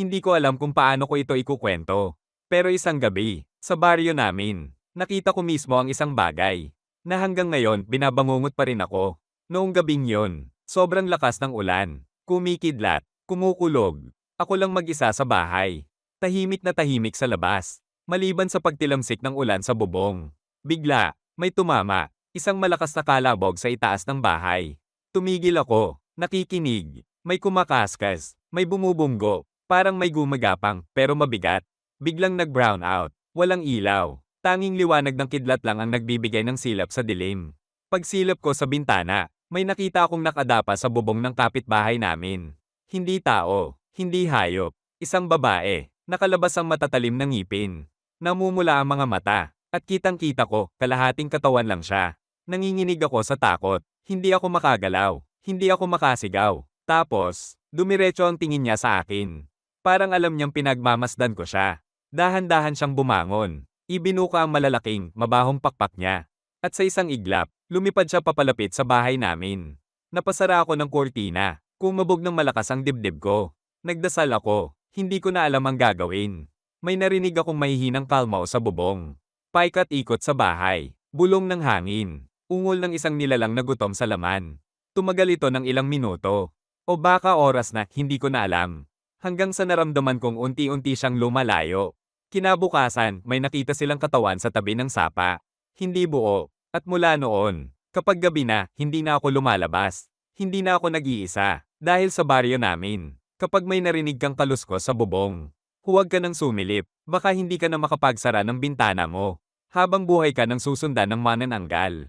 Hindi ko alam kung paano ko ito ikukwento. Pero isang gabi, sa baryo namin, nakita ko mismo ang isang bagay na hanggang ngayon binabangungot pa rin ako. Noong gabing yon, sobrang lakas ng ulan, kumikidlat, kumukulog. Ako lang mag-isa sa bahay. Tahimik na tahimik sa labas, maliban sa pagtilamsik ng ulan sa bubong. Bigla, may tumama, isang malakas na kalabog sa itaas ng bahay. Tumigil ako, nakikinig, may kumakaskas, may bumubunggo, parang may gumagapang, pero mabigat. Biglang nag-brown out, walang ilaw. Tanging liwanag ng kidlat lang ang nagbibigay ng silap sa dilim. Pagsilap ko sa bintana, may nakita akong nakadapa sa bubong ng kapitbahay namin. Hindi tao, hindi hayop, isang babae, nakalabas ang matatalim ng ngipin. Namumula ang mga mata, at kitang-kita ko, kalahating katawan lang siya. Nanginginig ako sa takot, hindi ako makagalaw, hindi ako makasigaw. Tapos, dumiretso ang tingin niya sa akin. Parang alam niyang pinagmamasdan ko siya. Dahan-dahan siyang bumangon. Ibinuka ang malalaking, mabahong pakpak niya. At sa isang iglap, lumipad siya papalapit sa bahay namin. Napasara ako ng kortina. Kumabog ng malakas ang dibdib ko. Nagdasal ako. Hindi ko na alam ang gagawin. May narinig akong mahihinang kalmao sa bubong. Paikat-ikot sa bahay. Bulong ng hangin. Ungol ng isang nilalang na gutom sa laman. Tumagal ito ng ilang minuto. O baka oras na, hindi ko na alam. Hanggang sa naramdaman kong unti-unti siyang lumalayo. Kinabukasan, may nakita silang katawan sa tabi ng sapa. Hindi buo. At mula noon, kapag gabi na, hindi na ako lumalabas. Hindi na ako nag-iisa. Dahil sa baryo namin. Kapag may narinig kang kaluskos sa bubong, huwag ka nang sumilip. Baka hindi ka na makapagsara ng bintana mo. Habang buhay ka nang susundan ng manananggal.